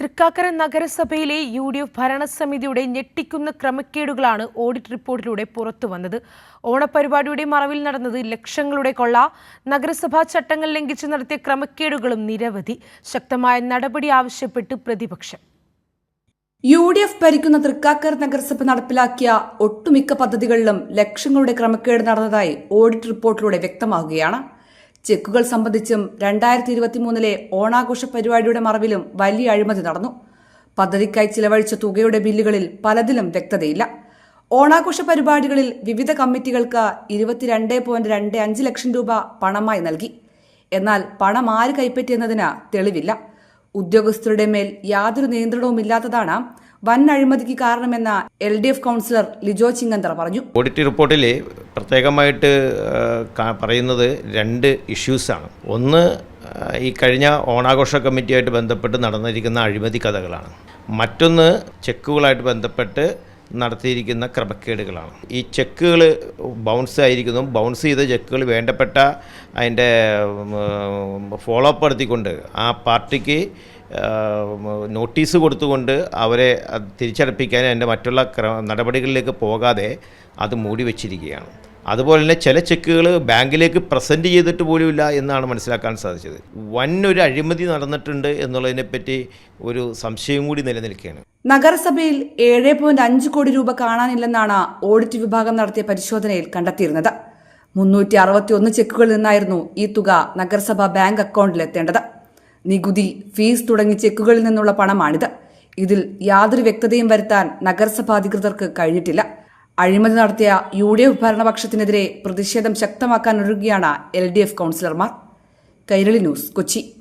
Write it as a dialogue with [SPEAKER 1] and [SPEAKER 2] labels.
[SPEAKER 1] തൃക്കാക്കര നഗരസഭയിലെ U D F ഭരണസമിതിയുടെ ഞെട്ടിക്കുന്ന ക്രമക്കേടുകളാണ് ഓഡിറ്റ് റിപ്പോർട്ടിലൂടെ പുറത്തുവന്നത് ഓണപരിപാടിയുടെ മറവിൽ നടന്നത് ലക്ഷങ്ങളുടെ കൊള്ള. നഗരസഭാ ചട്ടങ്ങൾ ലംഘിച്ച് നടത്തിയ ക്രമക്കേടുകളും നിരവധി. ശക്തമായ നടപടി ആവശ്യപ്പെട്ട് പ്രതിപക്ഷം.
[SPEAKER 2] യു ഡി എഫ് ഭരിക്കുന്ന തൃക്കാക്കര നഗരസഭ നടപ്പിലാക്കിയ ഒട്ടുമിക്ക പദ്ധതികളിലും ലക്ഷങ്ങളുടെ ക്രമക്കേട് നടന്നതായി ഓഡിറ്റ് റിപ്പോർട്ടിലൂടെ വ്യക്തമാകുകയാണ്. ചെക്കുകൾ സംബന്ധിച്ചും രണ്ടായിരത്തി ഇരുപത്തിമൂന്നിലെ ഓണാഘോഷ പരിപാടിയുടെ മറവിലും വലിയ അഴിമതി നടന്നു. പദ്ധതിക്കായി ചിലവഴിച്ച തുകയുടെ ബില്ലുകളിൽ പലതിലും വ്യക്തതയില്ല. ഓണാഘോഷ പരിപാടികളിൽ വിവിധ കമ്മിറ്റികൾക്ക് ഇരുപത്തിരണ്ട് പോയിന്റ് രണ്ട് അഞ്ച് ലക്ഷം രൂപ പണമായി നൽകി. എന്നാൽ പണം ആര് കൈപ്പറ്റിയെന്നതിന് തെളിവില്ല. ഉദ്യോഗസ്ഥരുടെ മേൽ യാതൊരു നിയന്ത്രണവുമില്ലാത്തതാണ് വൻ അഴിമതിക്ക് കാരണമെന്ന് L D F councillor Lijo ചിങ്ങന്തർ പറഞ്ഞു.
[SPEAKER 3] ഓഡിറ്റ് റിപ്പോർട്ടിൽ പ്രത്യേകമായിട്ട് പറയുന്നത് രണ്ട് ഇഷ്യൂസാണ്. ഒന്ന് ഈ കഴിഞ്ഞ ഓണാഘോഷ കമ്മിറ്റിയായിട്ട് ബന്ധപ്പെട്ട് നടന്നിരിക്കുന്ന അഴിമതി കഥകളാണ്. മറ്റൊന്ന് ചെക്കുകളായിട്ട് ബന്ധപ്പെട്ട് നടത്തിയിരിക്കുന്ന ക്രമക്കേടുകളാണ്. ഈ ചെക്കുകൾ ബൗൺസ് ആയിരിക്കുന്നു. ബൗൺസ് ചെയ്ത ചെക്കുകൾ വേണ്ടപ്പെട്ട അതിന്റെ ഫോളോ അപ്പ് നടത്തിക്കൊണ്ട് ആ പാർട്ടിക്ക് നോട്ടീസ് കൊടുത്തുകൊണ്ട് അവരെ തിരിച്ചടപ്പിക്കാൻ അതിന്റെ മറ്റുള്ള നടപടികളിലേക്ക് പോകാതെ അത് മൂടി വെച്ചിരിക്കുകയാണ്. അതുപോലെ തന്നെ ചില ചെക്കുകൾ ബാങ്കിലേക്ക് പ്രസന്റ് ചെയ്തിട്ട് പോലുമില്ല എന്നാണ് മനസ്സിലാക്കാൻ സാധിച്ചത്. വൻ ഒരു അഴിമതി നടന്നിട്ടുണ്ട് എന്നുള്ളതിനെപ്പറ്റി ഒരു സംശയം കൂടി നിലനിൽക്കുകയാണ്.
[SPEAKER 2] നഗരസഭയിൽ ഏഴ് പോയിന്റ് അഞ്ച് കോടി രൂപ കാണാനില്ലെന്നാണ് ഓഡിറ്റ് വിഭാഗം നടത്തിയ പരിശോധനയിൽ കണ്ടെത്തിയിരുന്നത്. മുന്നൂറ്റി അറുപത്തി ഒന്ന് ചെക്കുകളിൽ നിന്നായിരുന്നു ഈ തുക നഗരസഭാ ബാങ്ക് അക്കൗണ്ടിലെത്തേണ്ടത്. നികുതി ഫീസ് തുടങ്ങി ചെക്കുകളിൽ നിന്നുള്ള പണമാണിത്. ഇതിൽ യാതൊരു വ്യക്തതയും വരുത്താൻ നഗരസഭാധികൃതർക്ക് കഴിഞ്ഞിട്ടില്ല. അഴിമതി നടത്തിയ യു ഡി എഫ് ഭരണപക്ഷത്തിനെതിരെ പ്രതിഷേധം ശക്തമാക്കാൻ ഒരുങ്ങുകയാണ് എൽ ഡി എഫ് കൗൺസിലർമാർ. കൈരളി ന്യൂസ് കൊച്ചി.